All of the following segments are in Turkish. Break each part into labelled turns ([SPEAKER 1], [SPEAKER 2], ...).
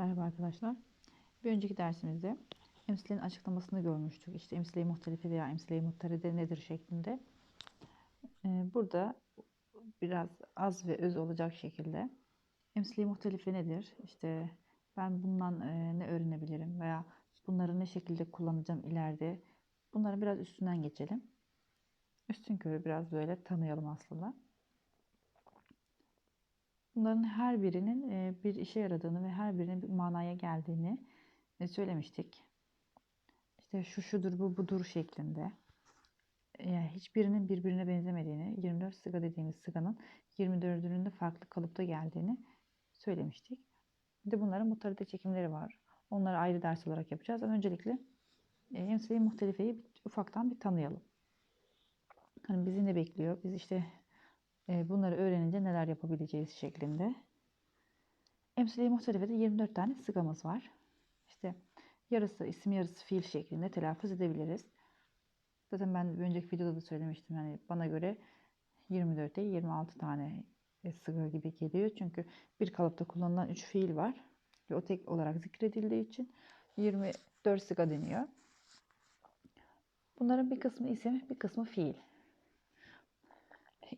[SPEAKER 1] Merhaba arkadaşlar. Bir önceki dersimizde emsilerin açıklamasını görmüştük. İşte emsile muhtelifi veya emsile muhtaride nedir şeklinde. Ee, Burada biraz az ve öz olacak şekilde emsile muhtelifi nedir? İşte ben bundan e, ne öğrenebilirim veya bunları ne şekilde kullanacağım ileride. Bunları biraz üstünden geçelim. Üstün körü biraz böyle tanıyalım aslında. Bunların her birinin e, bir işe yaradığını ve her birinin bir manaya geldiğini e, söylemiştik. İşte şu şudur bu budur şeklinde. Yani hiçbirinin birbirine benzemediğini, 24 sıga dediğimiz sıganın 24'ünün de farklı kalıpta geldiğini söylemiştik. Bir de bunların muhtarite çekimleri var. Onları ayrı ders olarak yapacağız. Ama öncelikle e, emsile muhtelifeyi ufaktan bir tanıyalım. Hani bizi ne bekliyor? Biz işte e, bunları öğrenince neler yapabileceğiz şeklinde. Emsile-i muhtelifede 24 tane sıgamız var. İşte yarısı isim yarısı fiil şeklinde telaffuz edebiliriz. Zaten ben bir önceki videoda da söylemiştim. Yani bana göre 24 değil 26 tane e, sıga gibi geliyor. Çünkü bir kalıpta kullanılan 3 fiil var. Ve o tek olarak zikredildiği için 24 sıga deniyor. Bunların bir kısmı isim, bir kısmı fiil.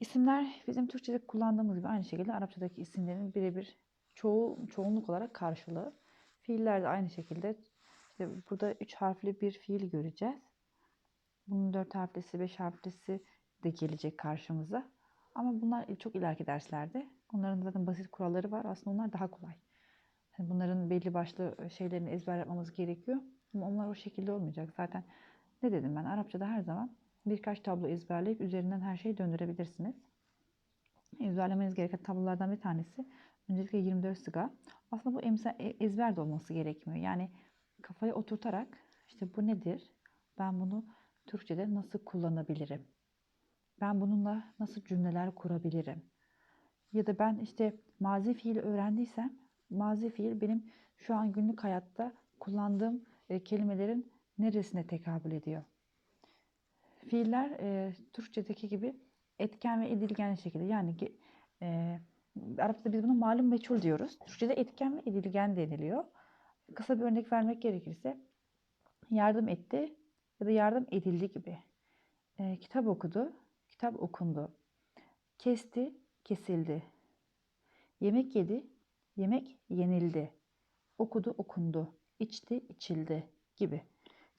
[SPEAKER 1] İsimler bizim Türkçe'de kullandığımız gibi aynı şekilde Arapçadaki isimlerin birebir çoğu çoğunluk olarak karşılığı. Fiiller de aynı şekilde. İşte burada 3 harfli bir fiil göreceğiz. Bunun 4 harflisi, 5 harflisi de gelecek karşımıza. Ama bunlar çok ileriki derslerde. Onların zaten basit kuralları var. Aslında onlar daha kolay. Yani bunların belli başlı şeylerini ezber yapmamız gerekiyor. Ama onlar o şekilde olmayacak. Zaten ne dedim ben? Arapçada her zaman birkaç tablo ezberleyip üzerinden her şeyi döndürebilirsiniz. Ezberlemeniz gereken tablolardan bir tanesi öncelikle 24 sıga. Aslında bu ezber de olması gerekmiyor. Yani kafaya oturtarak işte bu nedir? Ben bunu Türkçe'de nasıl kullanabilirim? Ben bununla nasıl cümleler kurabilirim? Ya da ben işte mazi fiil öğrendiysem mazi fiil benim şu an günlük hayatta kullandığım kelimelerin neresine tekabül ediyor? Fiiller e, Türkçedeki gibi etken ve edilgen şekilde yani e, Arapçada biz buna malum meçhul diyoruz. Türkçede etken ve edilgen deniliyor. Kısa bir örnek vermek gerekirse yardım etti ya da yardım edildi gibi. E, kitap okudu, kitap okundu. Kesti, kesildi. Yemek yedi, yemek yenildi. Okudu, okundu. İçti, içildi gibi.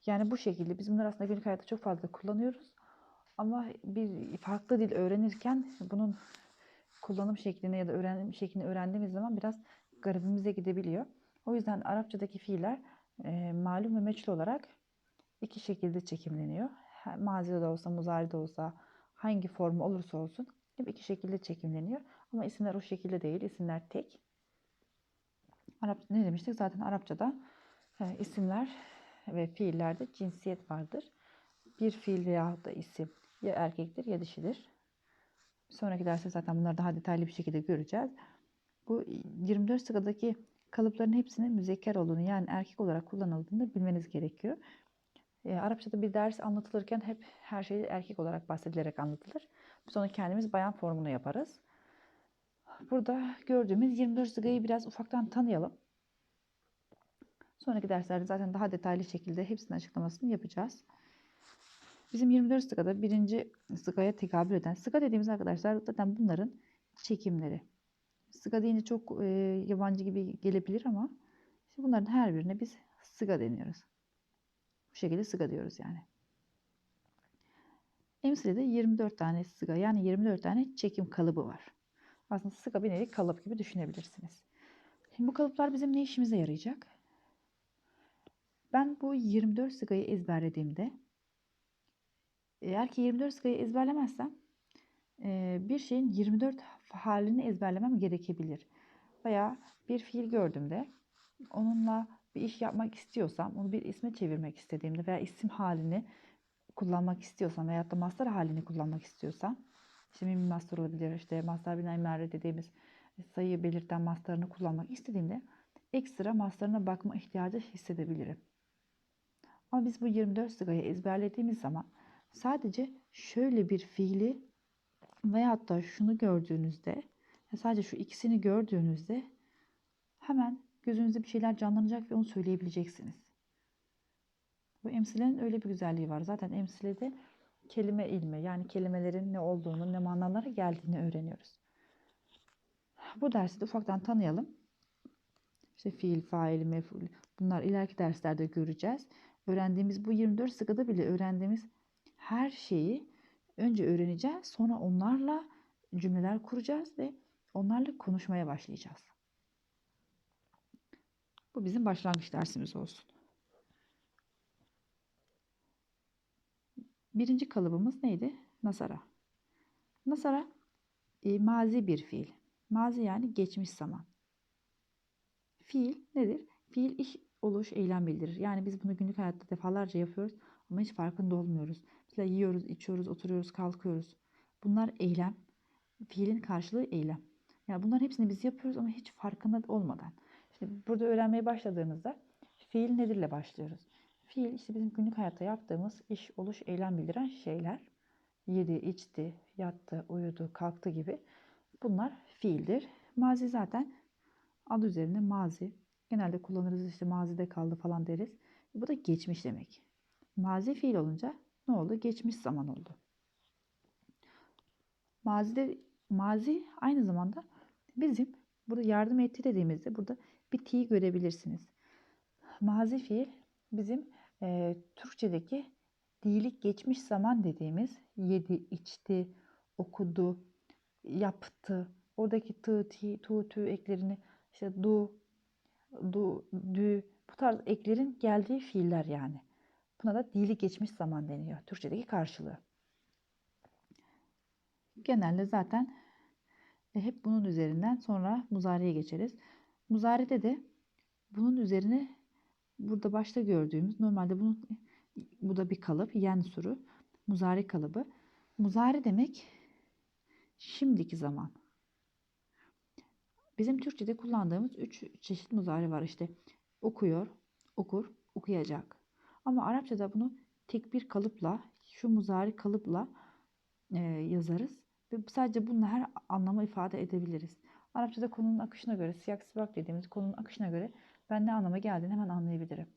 [SPEAKER 1] Yani bu şekilde biz bunları aslında günlük hayatta çok fazla kullanıyoruz. Ama bir farklı dil öğrenirken bunun kullanım şeklini ya da öğrenim şeklini öğrendiğimiz zaman biraz garibimize gidebiliyor. O yüzden Arapçadaki fiiller e, malum ve meçhul olarak iki şekilde çekimleniyor. Mazide de olsa, muzari de olsa, hangi formu olursa olsun hep iki şekilde çekimleniyor. Ama isimler o şekilde değil. İsimler tek. Arapça ne demiştik? Zaten Arapçada e, isimler ve fiillerde cinsiyet vardır. Bir fiil veya da isim ya erkektir ya dişidir. Sonraki derste zaten bunları daha detaylı bir şekilde göreceğiz. Bu 24 sıradaki kalıpların hepsinin müzekker olduğunu yani erkek olarak kullanıldığını bilmeniz gerekiyor. E, Arapçada bir ders anlatılırken hep her şey erkek olarak bahsedilerek anlatılır. Biz onu kendimiz bayan formunu yaparız. Burada gördüğümüz 24 sıgayı biraz ufaktan tanıyalım. Sonraki derslerde zaten daha detaylı şekilde hepsinin açıklamasını yapacağız. Bizim 24 sıkada birinci sıkaya tekabül eden sıka dediğimiz arkadaşlar zaten bunların çekimleri. Sıka deyince çok e, yabancı gibi gelebilir ama işte bunların her birine biz sıga deniyoruz. Bu şekilde sıga diyoruz yani. Emsile'de 24 tane sıga yani 24 tane çekim kalıbı var. Aslında sıga bir nevi kalıp gibi düşünebilirsiniz. Şimdi bu kalıplar bizim ne işimize yarayacak? Ben bu 24 sıgayı ezberlediğimde eğer ki 24 sıgayı ezberlemezsem bir şeyin 24 halini ezberlemem gerekebilir. Veya bir fiil gördüğümde onunla bir iş yapmak istiyorsam, onu bir isme çevirmek istediğimde veya isim halini kullanmak istiyorsam veya da master halini kullanmak istiyorsam işte mim master olabilir, işte master binay merre dediğimiz sayıyı belirten masterını kullanmak istediğimde ekstra masterına bakma ihtiyacı hissedebilirim. Ama biz bu 24 sigayı ezberlediğimiz zaman sadece şöyle bir fiili veya da şunu gördüğünüzde sadece şu ikisini gördüğünüzde hemen gözünüzde bir şeyler canlanacak ve onu söyleyebileceksiniz. Bu emsilenin öyle bir güzelliği var. Zaten emsilede kelime ilmi yani kelimelerin ne olduğunu, ne manalara geldiğini öğreniyoruz. Bu dersi de ufaktan tanıyalım. İşte fiil, fail, mef'ul bunlar ileriki derslerde göreceğiz. Öğrendiğimiz bu 24 sıkıda bile öğrendiğimiz her şeyi önce öğreneceğiz. Sonra onlarla cümleler kuracağız ve onlarla konuşmaya başlayacağız. Bu bizim başlangıç dersimiz olsun. Birinci kalıbımız neydi? Nasara. Nasara e, mazi bir fiil. Mazi yani geçmiş zaman. Fiil nedir? Fiil iş, oluş, eylem bildirir. Yani biz bunu günlük hayatta defalarca yapıyoruz ama hiç farkında olmuyoruz. Mesela yiyoruz, içiyoruz, oturuyoruz, kalkıyoruz. Bunlar eylem. Fiilin karşılığı eylem. Yani bunların hepsini biz yapıyoruz ama hiç farkında olmadan. İşte burada öğrenmeye başladığımızda fiil nedirle başlıyoruz. Fiil işte bizim günlük hayatta yaptığımız iş, oluş, eylem bildiren şeyler. Yedi, içti, yattı, uyudu, kalktı gibi. Bunlar fiildir. Mazi zaten adı üzerinde mazi. Genelde kullanırız işte mazide kaldı falan deriz. Bu da geçmiş demek. Mazi fiil olunca ne oldu? Geçmiş zaman oldu. Mazide mazi aynı zamanda bizim burada yardım etti dediğimizde burada bir ti görebilirsiniz. Mazi fiil bizim e, Türkçedeki dilik geçmiş zaman dediğimiz yedi, içti, okudu, yaptı. Oradaki tı, ti, tu, tü eklerini işte du, du, dü bu tarz eklerin geldiği fiiller yani. Buna da dili geçmiş zaman deniyor. Türkçedeki karşılığı. Genelde zaten e, hep bunun üzerinden sonra muzariye geçeriz. Muzaride de bunun üzerine burada başta gördüğümüz normalde bunun bu da bir kalıp yen suru muzari kalıbı. Muzari demek şimdiki zaman. Bizim Türkçe'de kullandığımız üç çeşit muzari var işte. Okuyor, okur, okuyacak. Ama Arapçada bunu tek bir kalıpla, şu muzari kalıpla e, yazarız. Ve sadece bununla her anlamı ifade edebiliriz. Arapçada konunun akışına göre, siyak sibak dediğimiz konunun akışına göre ben ne anlama geldiğini hemen anlayabilirim.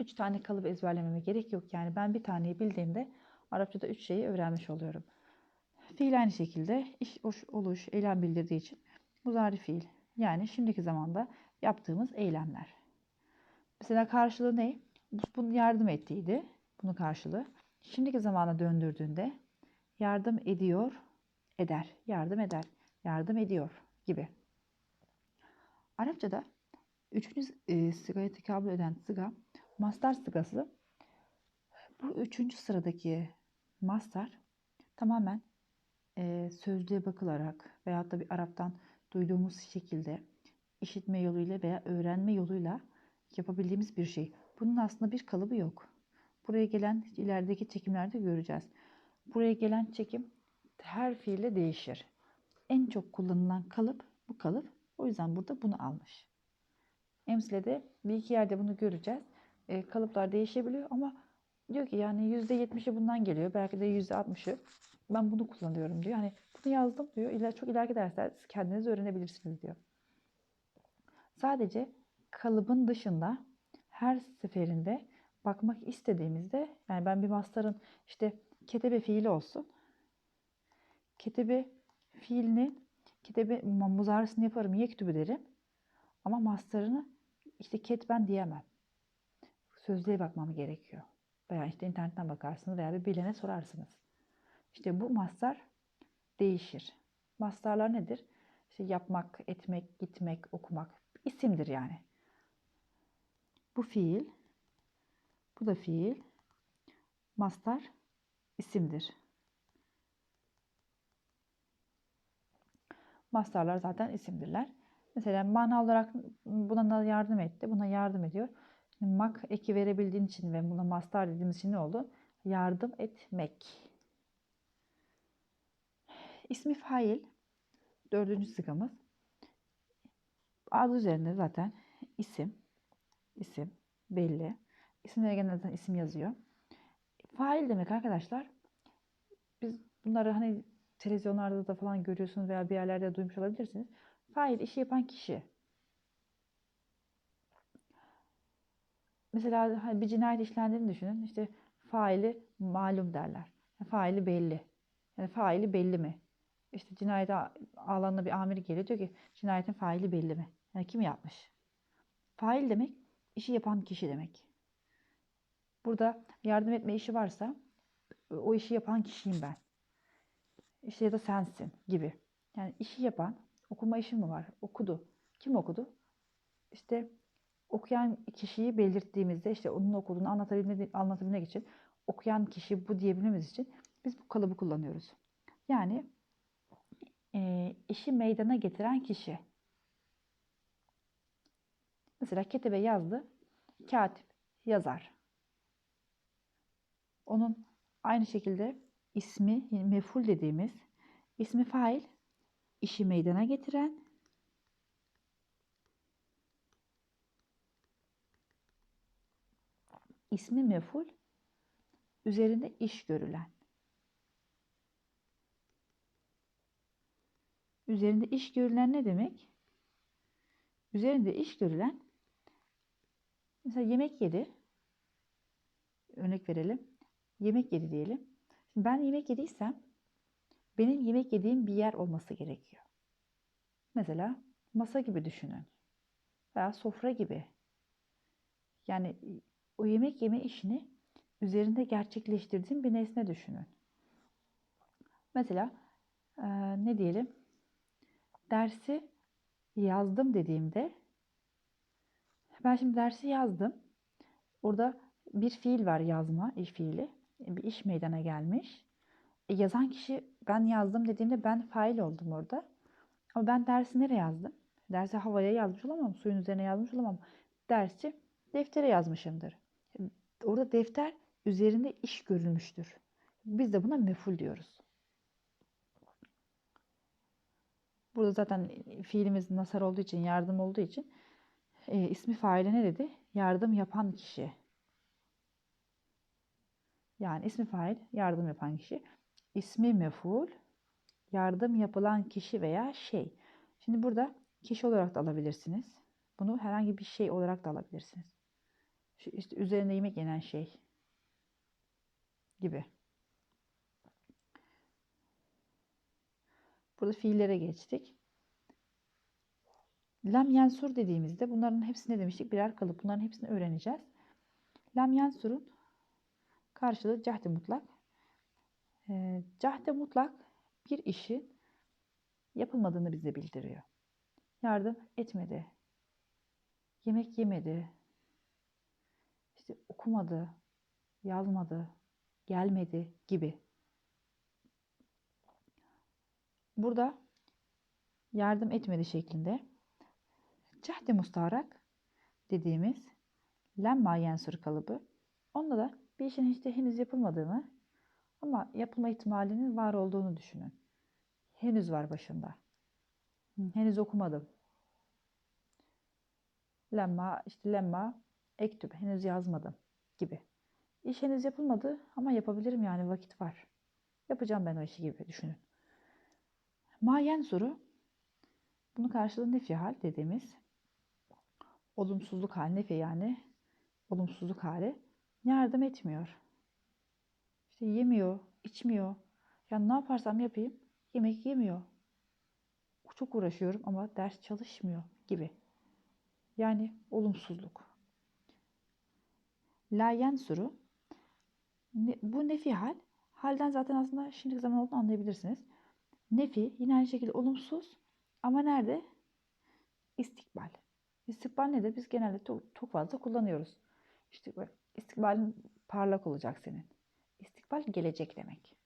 [SPEAKER 1] Üç tane kalıbı ezberlememe gerek yok. Yani ben bir taneyi bildiğimde Arapçada üç şeyi öğrenmiş oluyorum. Fiil aynı şekilde iş, oluş, eylem bildirdiği için muzari fiil. Yani şimdiki zamanda yaptığımız eylemler. Mesela karşılığı ne? Bunun yardım ettiydi. Bunun karşılığı. Şimdiki zamana döndürdüğünde yardım ediyor, eder. Yardım eder, yardım ediyor gibi. Arapçada üçüncü e, sigaya tekabül eden sıga mastar sıgası. Bu üçüncü sıradaki mastar tamamen e, sözlüğe bakılarak veyahut da bir Arap'tan duyduğumuz şekilde işitme yoluyla veya öğrenme yoluyla yapabildiğimiz bir şey. Bunun aslında bir kalıbı yok. Buraya gelen ilerideki çekimlerde göreceğiz. Buraya gelen çekim her fiille değişir. En çok kullanılan kalıp bu kalıp. O yüzden burada bunu almış. Emsile bir iki yerde bunu göreceğiz. E, kalıplar değişebiliyor ama diyor ki yani %70'i bundan geliyor. Belki de %60'ı ben bunu kullanıyorum diyor. Hani bunu yazdım diyor. İler, çok ileriki dersler kendiniz öğrenebilirsiniz diyor. Sadece kalıbın dışında her seferinde bakmak istediğimizde yani ben bir mastarın işte ketebe fiili olsun. Ketebe fiilini ketebe muzaresini yaparım yektübü derim. Ama mastarını işte ketben diyemem. Sözlüğe bakmam gerekiyor. Veya işte internetten bakarsınız veya bir bilene sorarsınız. İşte bu mastar değişir. Mastarlar nedir? İşte yapmak, etmek, gitmek, okumak. isimdir yani. Bu fiil, bu da fiil. Mastar isimdir. Mastarlar zaten isimdirler. Mesela mana olarak buna da yardım etti, buna yardım ediyor. Şimdi mak eki verebildiğin için ve buna mastar dediğimiz için ne oldu? Yardım etmek. İsmi fail dördüncü sıkamız. Adı üzerinde zaten isim, isim belli. İsimlere genelde isim yazıyor. Fail demek arkadaşlar. Biz bunları hani televizyonlarda da falan görüyorsunuz veya bir yerlerde duymuş olabilirsiniz. Fail işi yapan kişi. mesela hani bir cinayet işlendiğini düşünün. İşte faili malum derler. Faili belli. Yani faili belli mi? İşte cinayete alanına bir amir geliyor diyor ki cinayetin faili belli mi? Yani kim yapmış? Fail demek işi yapan kişi demek. Burada yardım etme işi varsa o işi yapan kişiyim ben. İşte ya da sensin gibi. Yani işi yapan, okuma işi mi var? Okudu. Kim okudu? İşte okuyan kişiyi belirttiğimizde işte onun okuduğunu anlatabilmek, için okuyan kişi bu diyebilmemiz için biz bu kalıbı kullanıyoruz. Yani e, işi meydana getiren kişi. Mesela ketebe yazdı, katip yazar. Onun aynı şekilde ismi meful dediğimiz ismi fail işi meydana getiren ismi meful üzerinde iş görülen üzerinde iş görülen ne demek? Üzerinde iş görülen mesela yemek yedi örnek verelim yemek yedi diyelim Şimdi ben yemek yediysem benim yemek yediğim bir yer olması gerekiyor. Mesela masa gibi düşünün. Veya sofra gibi. Yani o yemek yeme işini üzerinde gerçekleştirdiğim bir nesne düşünün. Mesela ne diyelim? Dersi yazdım dediğimde ben şimdi dersi yazdım. Orada bir fiil var yazma, iş fiili. Bir iş meydana gelmiş. E, yazan kişi ben yazdım dediğimde ben fail oldum orada. Ama ben dersi nereye yazdım? Dersi havaya yazmış olamam, suyun üzerine yazmış olamam. Dersi deftere yazmışımdır. Orada defter üzerinde iş görülmüştür. Biz de buna meful diyoruz. Burada zaten fiilimiz nasar olduğu için, yardım olduğu için e, ismi faile ne dedi? Yardım yapan kişi. Yani ismi fail yardım yapan kişi. İsmi meful yardım yapılan kişi veya şey. Şimdi burada kişi olarak da alabilirsiniz. Bunu herhangi bir şey olarak da alabilirsiniz. İşte üzerinde yemek yenen şey gibi. Burada fiillere geçtik. Lam yensur dediğimizde bunların hepsine demiştik birer kalıp. Bunların hepsini öğreneceğiz. Lam yensurun karşılığı cahde mutlak. E, cahde mutlak bir işin yapılmadığını bize bildiriyor. Yardım etmedi. Yemek yemedi. İşte okumadı, yazmadı, gelmedi gibi. Burada yardım etmedi şeklinde cahde mustarak dediğimiz lemma yensur kalıbı. Onda da bir işin işte henüz yapılmadığını ama yapılma ihtimalinin var olduğunu düşünün. Henüz var başında. Henüz okumadım. Lemma, işte lemma, ektüp, henüz yazmadım gibi. İş henüz yapılmadı ama yapabilirim yani vakit var. Yapacağım ben o işi gibi düşünün. Mayen soru, bunu karşılığı nefi hal dediğimiz olumsuzluk hali, nefi yani olumsuzluk hali yardım etmiyor. İşte yemiyor, içmiyor. Ya ne yaparsam yapayım yemek yemiyor. Çok uğraşıyorum ama ders çalışmıyor gibi. Yani olumsuzluk. La yensuru bu nefi hal. Halden zaten aslında şimdiki zaman olduğunu anlayabilirsiniz. Nefi yine aynı şekilde olumsuz ama nerede? İstikbal. İstikbal nedir? Biz genelde çok, fazla kullanıyoruz. İşte böyle İstikbalin parlak olacak senin. İstikbal gelecek demek.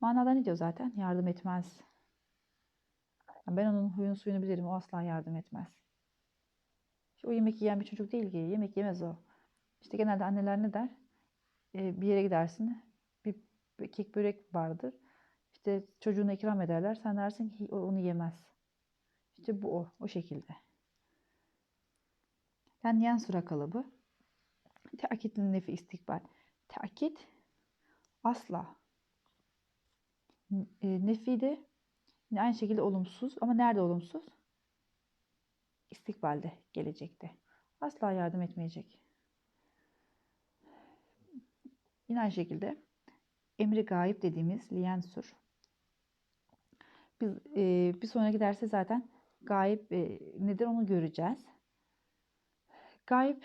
[SPEAKER 1] Manada ne diyor zaten? Yardım etmez. Ben onun huyunu suyunu bilirim. O asla yardım etmez. İşte o yemek yiyen bir çocuk değil ki. Yemek yemez o. İşte genelde anneler ne der? Ee, bir yere gidersin. Bir kek börek vardır. İşte çocuğuna ikram ederler. Sen dersin ki onu yemez. İşte bu o. O şekilde. Yani yan sıra kalıbı. Teakidli nefi istikbal. Teakit asla. E, nefi de aynı şekilde olumsuz ama nerede olumsuz? İstikbalde, gelecekte. Asla yardım etmeyecek. Yine aynı şekilde emri gayip dediğimiz liyensur. Biz e, bir sonraki derste zaten gayip e, nedir onu göreceğiz. Gayip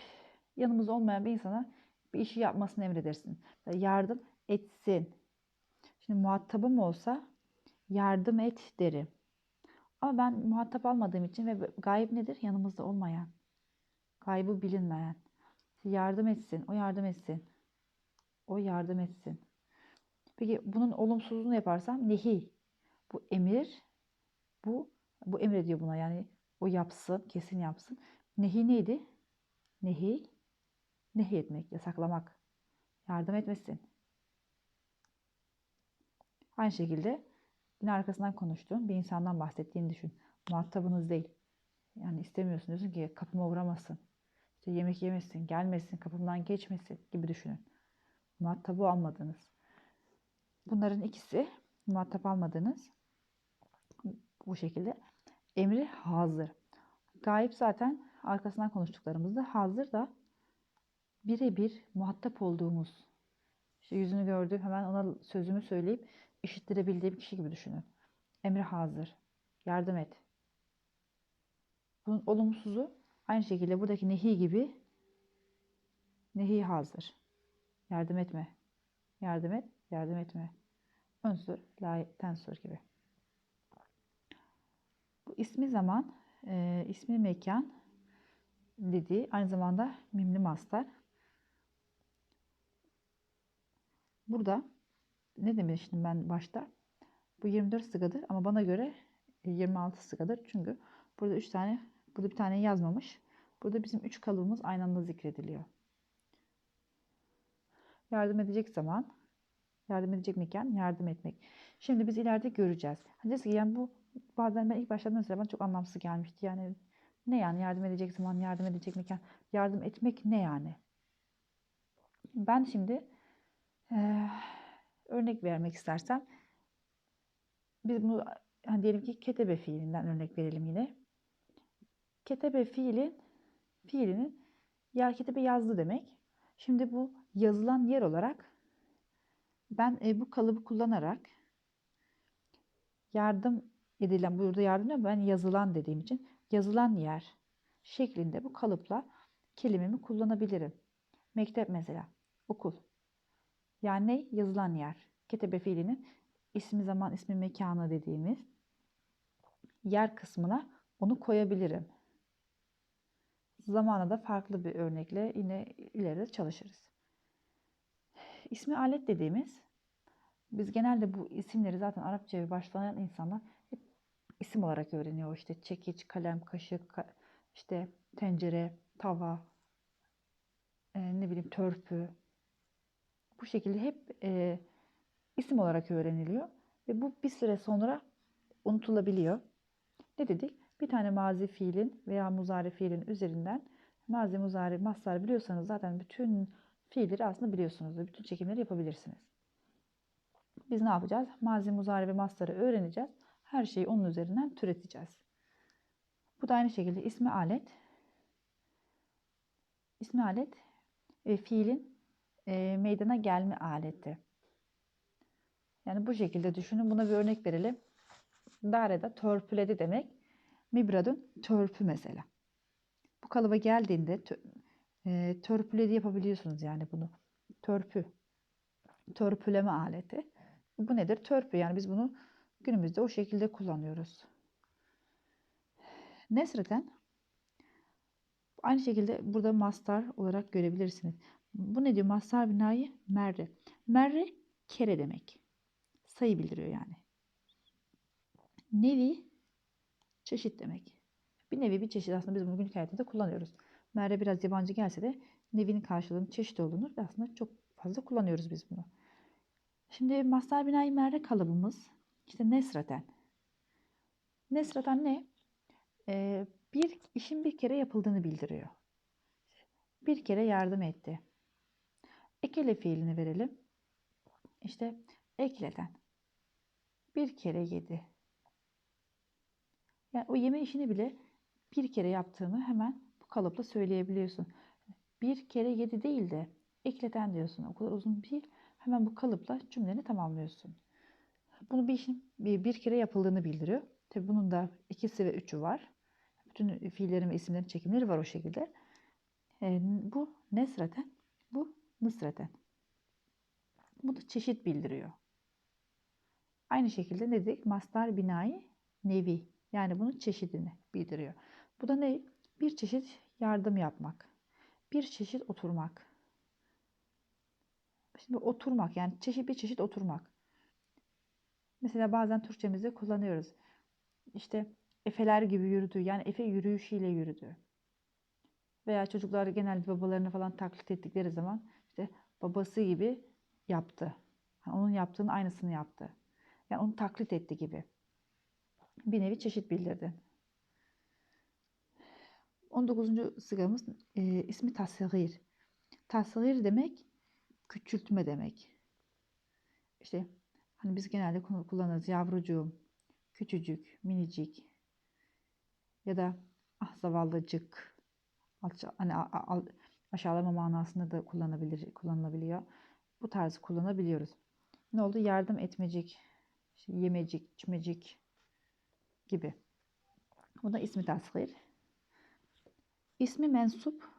[SPEAKER 1] yanımızda olmayan bir insana bir işi yapmasını emredersin. Yardım etsin. Şimdi muhatabım olsa yardım et derim. Ama ben muhatap almadığım için ve gayip nedir? Yanımızda olmayan. Gaybı bilinmeyen. Yardım etsin. O yardım etsin. O yardım etsin. Peki bunun olumsuzluğunu yaparsam nehi. Bu emir. Bu bu emrediyor buna. Yani o yapsın. Kesin yapsın. Nehi neydi? Nehi. Nehi etmek. Yasaklamak. Yardım etmesin. Aynı şekilde yine arkasından konuştuğun bir insandan bahsettiğini düşün. Muhatabınız değil. Yani istemiyorsun diyorsun ki kapıma uğramasın. İşte yemek yemesin, gelmesin, kapımdan geçmesin gibi düşünün. Muhatabı almadınız. Bunların ikisi muhatap almadığınız bu şekilde emri hazır. Gayip zaten arkasından konuştuklarımızda hazır da birebir muhatap olduğumuz işte yüzünü gördü hemen ona sözümü söyleyip işittirebildiğim kişi gibi düşünün. Emri hazır. Yardım et. Bunun olumsuzu aynı şekilde buradaki nehi gibi nehi hazır. Yardım etme. Yardım et. Yardım etme. Önsür, la tensür gibi. İsmi zaman, e, ismi mekan dediği aynı zamanda mimli mastar. Burada ne demiştim ben başta? Bu 24 sıgadır ama bana göre 26 sıgadır. Çünkü burada 3 tane, burada bir tane yazmamış. Burada bizim 3 kalıbımız aynı anda zikrediliyor. Yardım edecek zaman, yardım edecek mekan, yardım etmek. Şimdi biz ileride göreceğiz. Hani ki yani bu bazen ben ilk başladığım mesela bana çok anlamsız gelmişti. Yani ne yani yardım edecek zaman, yardım edecek mekan, yardım etmek ne yani? Ben şimdi e, örnek vermek istersem biz bunu hani diyelim ki ketebe fiilinden örnek verelim yine. Ketebe fiilin fiilinin yer ketebe yazdı demek. Şimdi bu yazılan yer olarak ben e, bu kalıbı kullanarak yardım edilen burada yardım yok ben yazılan dediğim için yazılan yer şeklinde bu kalıpla kelimemi kullanabilirim. Mektep mesela okul. Yani ne? Yazılan yer. Ketebe fiilinin ismi zaman, ismi mekanı dediğimiz yer kısmına onu koyabilirim. Zamana da farklı bir örnekle yine ileride çalışırız. İsmi alet dediğimiz biz genelde bu isimleri zaten Arapçaya başlayan insanlar hep isim olarak öğreniyor. İşte çekiç, kalem, kaşık, işte tencere, tava, e, ne bileyim törpü, bu şekilde hep e, isim olarak öğreniliyor. Ve bu bir süre sonra unutulabiliyor. Ne dedik? Bir tane mazi fiilin veya muzari fiilin üzerinden mazi, muzari, mastar biliyorsanız zaten bütün fiilleri aslında biliyorsunuz. Bütün çekimleri yapabilirsiniz. Biz ne yapacağız? Mazi, muzari ve mastarı öğreneceğiz. Her şeyi onun üzerinden türeteceğiz. Bu da aynı şekilde ismi alet. İsmi alet e, fiilin e, meydana gelme aleti. Yani bu şekilde düşünün. Buna bir örnek verelim. Dareda törpüledi demek. Mibradun törpü mesela. Bu kalıba geldiğinde e, törpüledi yapabiliyorsunuz yani bunu. Törpü. Törpüleme aleti. Bu nedir? Törpü. Yani biz bunu günümüzde o şekilde kullanıyoruz. Nesreten aynı şekilde burada mastar olarak görebilirsiniz. Bu ne diyor? Mazhar binayı merre. Merre kere demek. Sayı bildiriyor yani. Nevi çeşit demek. Bir nevi bir çeşit aslında biz bunu günlük hayatında kullanıyoruz. Merre biraz yabancı gelse de nevinin karşılığının çeşit olduğunu aslında çok fazla kullanıyoruz biz bunu. Şimdi mazhar binayı merre kalıbımız işte nesraten. Nesraten ne? Ee, bir işin bir kere yapıldığını bildiriyor. Bir kere yardım etti. Ekele fiilini verelim. İşte ekleden. Bir kere yedi. Yani o yeme işini bile bir kere yaptığımı hemen bu kalıpla söyleyebiliyorsun. Bir kere yedi değil de ekleten diyorsun. O kadar uzun değil. Hemen bu kalıpla cümleni tamamlıyorsun. Bunu bir bir, bir kere yapıldığını bildiriyor. Tabi bunun da ikisi ve üçü var. Bütün fiillerin ve isimlerin çekimleri var o şekilde. E, bu nesreten, bu nısreten. Bu da çeşit bildiriyor. Aynı şekilde ne dedik? Mastar binayı nevi. Yani bunun çeşidini bildiriyor. Bu da ne? Bir çeşit yardım yapmak. Bir çeşit oturmak. Şimdi oturmak yani çeşit bir çeşit oturmak. Mesela bazen Türkçemizde kullanıyoruz. İşte Efeler gibi yürüdü. Yani Efe yürüyüşüyle yürüdü. Veya çocuklar genelde babalarını falan taklit ettikleri zaman işte babası gibi yaptı. Yani onun yaptığının aynısını yaptı. Yani onu taklit etti gibi. Bir nevi çeşit bildirdi. 19. sıgamız e, ismi tasgir. Tasgir demek küçültme demek. İşte hani biz genelde kullanırız yavrucuğum, küçücük, minicik ya da ah zavallıcık hani aşağılama manasında da kullanabilir, kullanılabiliyor. Bu tarzı kullanabiliyoruz. Ne oldu? Yardım etmecik, işte yemecik, içmecik gibi. Bu da ismi tasgir. İsmi mensup.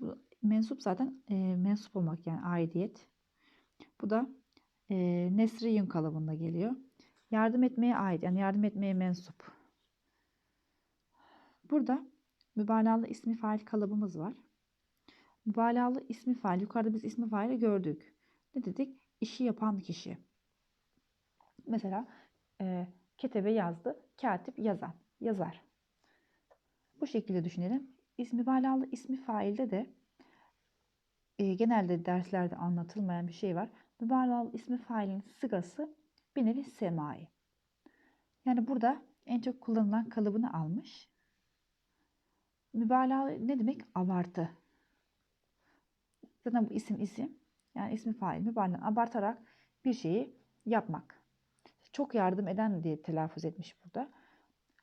[SPEAKER 1] Bu mensup zaten e, mensup olmak yani aidiyet. Bu da e, nesri kalıbında geliyor. Yardım etmeye ait yani yardım etmeye mensup. Burada mübalağalı ismi fail kalıbımız var. Mübalağalı ismi fail. Yukarıda biz ismi faili gördük. Ne dedik? İşi yapan kişi. Mesela e, ketebe yazdı. Katip yazan. Yazar. Bu şekilde düşünelim. İsmi balalı ismi failde de e, genelde derslerde anlatılmayan bir şey var. Mübalağalı ismi failin sıgası bir nevi semai. Yani burada en çok kullanılan kalıbını almış. Mübalağalı ne demek? Abartı. Zaten bu isim isim. Yani ismi fail mübalağalı abartarak bir şeyi yapmak. Çok yardım eden diye telaffuz etmiş burada.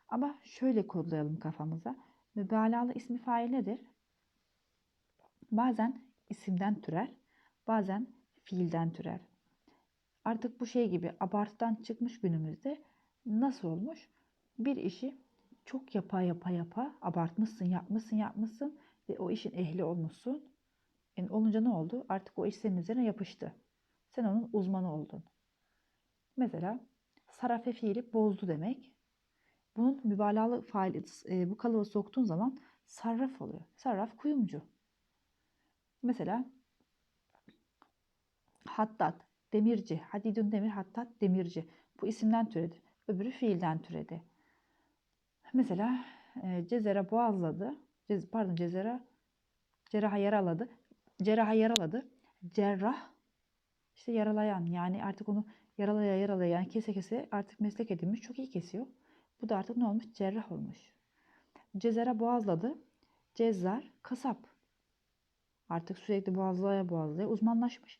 [SPEAKER 1] Ama şöyle kodlayalım kafamıza. Mübalağalı ismi fail nedir? Bazen isimden türer, bazen fiilden türer. Artık bu şey gibi abartıdan çıkmış günümüzde nasıl olmuş? Bir işi çok yapa yapa yapa abartmışsın, yapmışsın, yapmışsın ve o işin ehli olmuşsun. Yani olunca ne oldu? Artık o iş senin üzerine yapıştı. Sen onun uzmanı oldun. Mesela sarafe fiili bozdu demek. Bunun mübalağalı faili e, bu kalıba soktuğun zaman sarraf oluyor. Sarraf kuyumcu. Mesela hattat, demirci, hadidun demir, hattat, demirci. Bu isimden türedi. Öbürü fiilden türedi. Mesela e, cezera boğazladı. Cez, pardon cezera cerraha yaraladı. Cerraha yaraladı. Cerrah işte yaralayan yani artık onu yaralaya yaralaya yani kese kese artık meslek edinmiş çok iyi kesiyor. Bu da artık ne olmuş? Cerrah olmuş. Cezera boğazladı. Cezzar kasap. Artık sürekli boğazlaya boğazlaya uzmanlaşmış.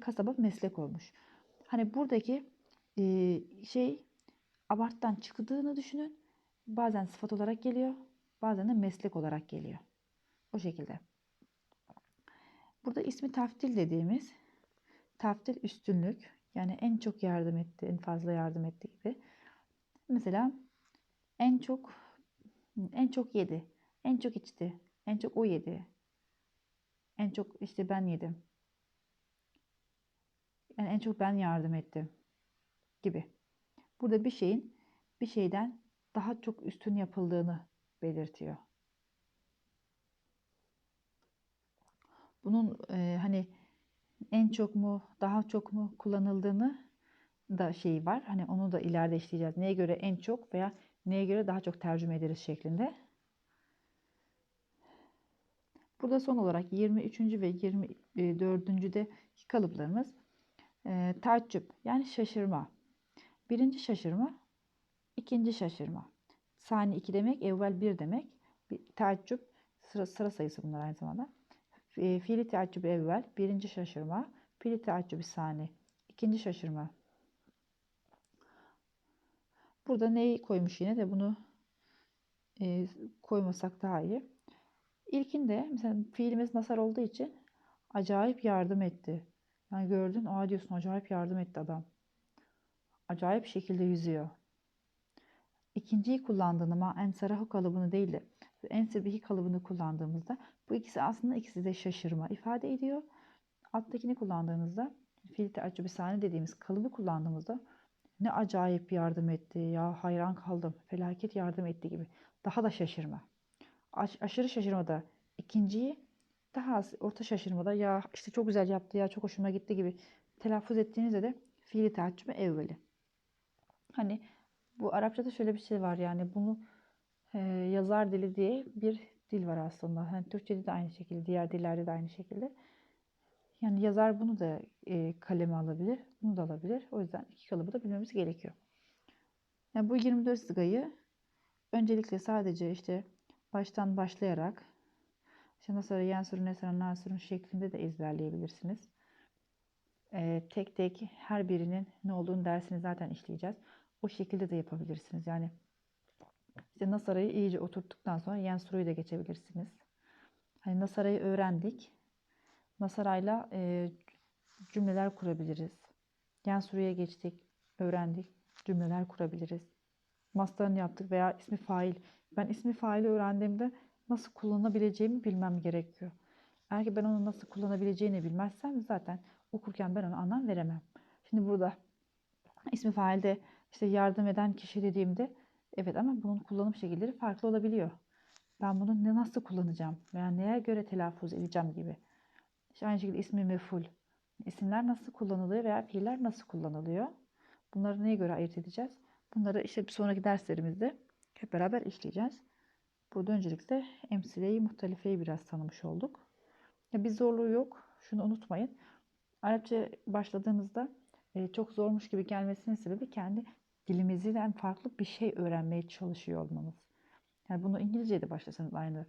[SPEAKER 1] Kasaba meslek olmuş. Hani buradaki e, şey abarttan çıktığını düşünün. Bazen sıfat olarak geliyor. Bazen de meslek olarak geliyor. O şekilde. Burada ismi taftil dediğimiz taftil üstünlük yani en çok yardım etti, en fazla yardım etti gibi. Mesela en çok en çok yedi, en çok içti, en çok o yedi. En çok işte ben yedim. Yani en çok ben yardım ettim gibi. Burada bir şeyin bir şeyden daha çok üstün yapıldığını belirtiyor. Bunun e, hani en çok mu, daha çok mu kullanıldığını da şey var. Hani onu da ileride işleyeceğiz. Neye göre en çok veya neye göre daha çok tercüme ederiz şeklinde. Burada son olarak 23. ve 24. de kalıplarımız e, taaccüp yani şaşırma. Birinci şaşırma, ikinci şaşırma. Sani 2 demek, evvel 1 demek. Bir, taaccüp sıra, sıra sayısı bunlar aynı zamanda. E, fiili taaccüp evvel, birinci şaşırma. Fiili taaccüp sani, ikinci şaşırma. Burada neyi koymuş yine de bunu e, koymasak daha iyi. İlkinde mesela fiilimiz nasar olduğu için acayip yardım etti. Yani gördün, aa diyorsun acayip yardım etti adam. Acayip şekilde yüzüyor. İkinciyi kullandığında ama enserahu kalıbını değil de ensebihi kalıbını kullandığımızda bu ikisi aslında ikisi de şaşırma ifade ediyor. Alttakini kullandığınızda fiil teaccübü sani dediğimiz kalıbı kullandığımızda ne acayip yardım etti ya hayran kaldım felaket yardım etti gibi daha da şaşırma. Aş- aşırı şaşırmada ikinciyi daha az orta şaşırmada ya işte çok güzel yaptı ya çok hoşuma gitti gibi telaffuz ettiğinizde de fiili teaccübü evveli. Hani bu Arapçada şöyle bir şey var yani bunu e, yazar dili diye bir dil var aslında. Hani Türkçede de aynı şekilde, diğer dillerde de aynı şekilde. Yani yazar bunu da e, kaleme alabilir, bunu da alabilir. O yüzden iki kalıbı da bilmemiz gerekiyor. Yani bu 24 sigayı öncelikle sadece işte baştan başlayarak işte nasıl yensurun, nesran, nasurun şeklinde de ezberleyebilirsiniz. E, tek tek her birinin ne olduğunu dersini zaten işleyeceğiz. O şekilde de yapabilirsiniz. Yani işte Nasara'yı iyice oturttuktan sonra Yensuru'yu da geçebilirsiniz. Hani Nasara'yı öğrendik. Nasara'yla e, cümleler kurabiliriz. Yensuru'ya geçtik, öğrendik. Cümleler kurabiliriz. Mastarını yaptık veya ismi fail. Ben ismi faili öğrendiğimde nasıl kullanabileceğimi bilmem gerekiyor. Eğer ki ben onu nasıl kullanabileceğini bilmezsem zaten okurken ben ona anlam veremem. Şimdi burada ismi failde işte yardım eden kişi dediğimde evet ama bunun kullanım şekilleri farklı olabiliyor. Ben bunu ne nasıl kullanacağım veya neye göre telaffuz edeceğim gibi. İşte aynı şekilde ismi meful. İsimler nasıl kullanılıyor veya fiiller nasıl kullanılıyor? Bunları neye göre ayırt edeceğiz? Bunları işte bir sonraki derslerimizde hep beraber işleyeceğiz. Burada öncelikle emsile-i muhtalifeyi biraz tanımış olduk. Ya bir zorluğu yok. Şunu unutmayın. Arapça başladığınızda e, çok zormuş gibi gelmesinin sebebi kendi dilimizden farklı bir şey öğrenmeye çalışıyor olmanız. Yani bunu İngilizce'de de başlasanız aynı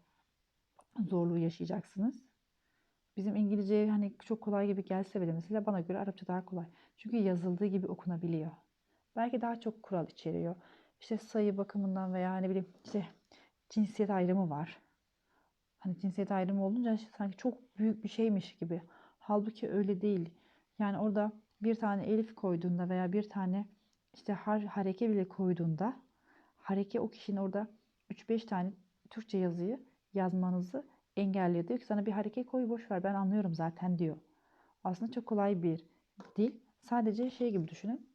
[SPEAKER 1] zorluğu yaşayacaksınız. Bizim İngilizce hani çok kolay gibi gelse bile mesela bana göre Arapça daha kolay. Çünkü yazıldığı gibi okunabiliyor. Belki daha çok kural içeriyor. İşte sayı bakımından veya ne bileyim işte cinsiyet ayrımı var. Hani cinsiyet ayrımı olunca sanki çok büyük bir şeymiş gibi. Halbuki öyle değil. Yani orada bir tane elif koyduğunda veya bir tane işte har hareke bile koyduğunda hareke o kişinin orada 3-5 tane Türkçe yazıyı yazmanızı engelliyor. Diyor ki sana bir hareke koy boş ver ben anlıyorum zaten diyor. Aslında çok kolay bir dil. Sadece şey gibi düşünün.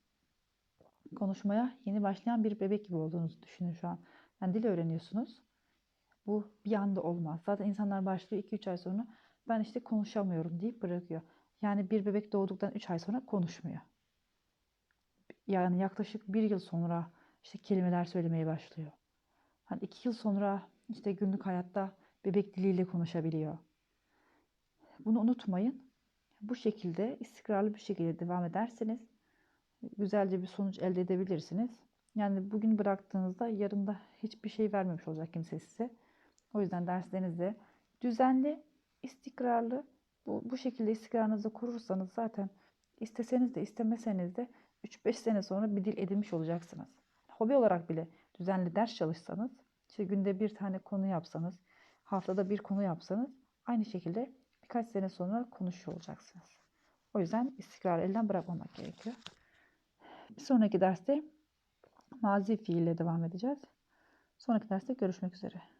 [SPEAKER 1] Konuşmaya yeni başlayan bir bebek gibi olduğunuzu düşünün şu an. Yani dil öğreniyorsunuz. Bu bir anda olmaz. Zaten insanlar başlıyor 2-3 ay sonra ben işte konuşamıyorum deyip bırakıyor. Yani bir bebek doğduktan 3 ay sonra konuşmuyor. Yani yaklaşık bir yıl sonra işte kelimeler söylemeye başlıyor. Hani iki yıl sonra işte günlük hayatta bebek diliyle konuşabiliyor. Bunu unutmayın. Bu şekilde istikrarlı bir şekilde devam ederseniz güzelce bir sonuç elde edebilirsiniz. Yani bugün bıraktığınızda yarın da hiçbir şey vermemiş olacak kimse size. O yüzden derslerinizde düzenli, istikrarlı, bu, bu şekilde istikrarınızı kurursanız zaten isteseniz de istemeseniz de 3-5 sene sonra bir dil edinmiş olacaksınız. Hobi olarak bile düzenli ders çalışsanız, işte günde bir tane konu yapsanız, haftada bir konu yapsanız aynı şekilde birkaç sene sonra konuşuyor olacaksınız. O yüzden istikrar elden bırakmamak gerekiyor. Bir sonraki derste mazi fiille devam edeceğiz. Sonraki derste görüşmek üzere.